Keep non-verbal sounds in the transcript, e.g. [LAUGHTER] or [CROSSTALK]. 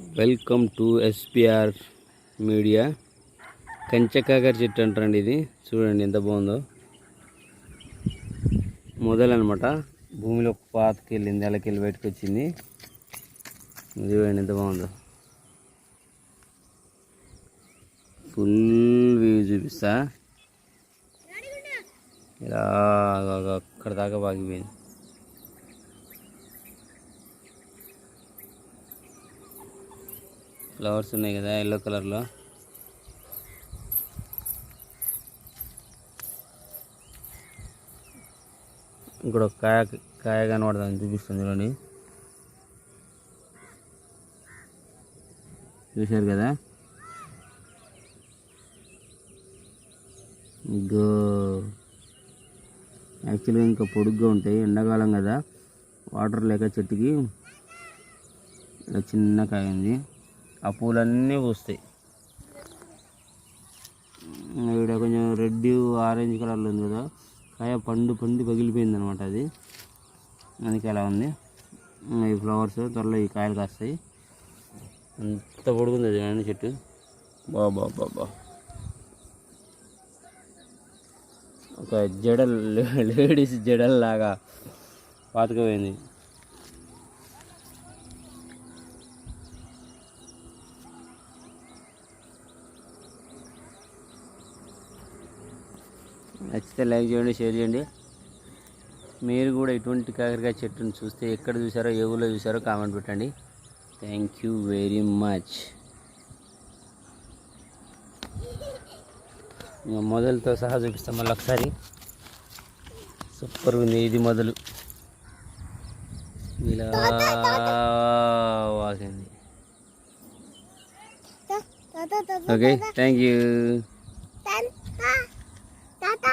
Welcome to SPR media. కంచకాకర చెట్టు అంటారండి ఇది. చూడండి ఎంత బాగుందో. మొదలనమాట. భూమిలో పాతకి వెళ్ళింది అలాకి బయటకు వచ్చింది. చూడండి ఎంత బాగుందో. ఫుల్ వ్యూ చూపిస్తా. ఇలా అక్కడ దాకా బాగిపోయింది ఫ్లవర్స్ ఉన్నాయి కదా ఎల్లో కలర్లో ఇక్కడ ఒక కాయ కాయ కనబడుతుంది చూపిస్తుంది చూడండి. చూశారు కదా? ఇగో యాక్చువల్గా ఇంకా పొడుగ్గా ఉంటాయి ఎండాకాలం కదా. వాటర్ లేక చెట్టుకి ఇలా చిన్న కాయ ఉంది. ఆ పూలన్నీ పూస్తాయి. ఇక్కడ కొంచెం రెడ్ ఆరెంజ్ కలర్లో ఉంది కదా? కాయ పండు పండు పగిలిపోయింది అనమాట అది. అందుకే అలా ఉంది. ఈ ఫ్లవర్స్ త్వరలో ఈ కాయలు కాస్తాయి. అంత పొడుగుంది అది అండి చెట్టు. బాబా బాబా ఒక జడ [LAUGHS] లేడీస్ జడల్లాగా పాతకపోయింది. నచ్చితే లైక్ చేయండి షేర్ చేయండి. మీరు కూడా ఇటువంటి కాకరకాయ చెట్టును చూస్తే ఎక్కడ చూసారో ఏ ఊళ్ళో చూసారో కామెంట్ పెట్టండి. థ్యాంక్ యూ వెరీ మచ్ మొదలుతో సహా చూపిస్తాం మళ్ళీ ఒకసారి. సూపర్ ఉంది ఇది మొదలు. ఇలా ఓకే థ్యాంక్ యూ 大大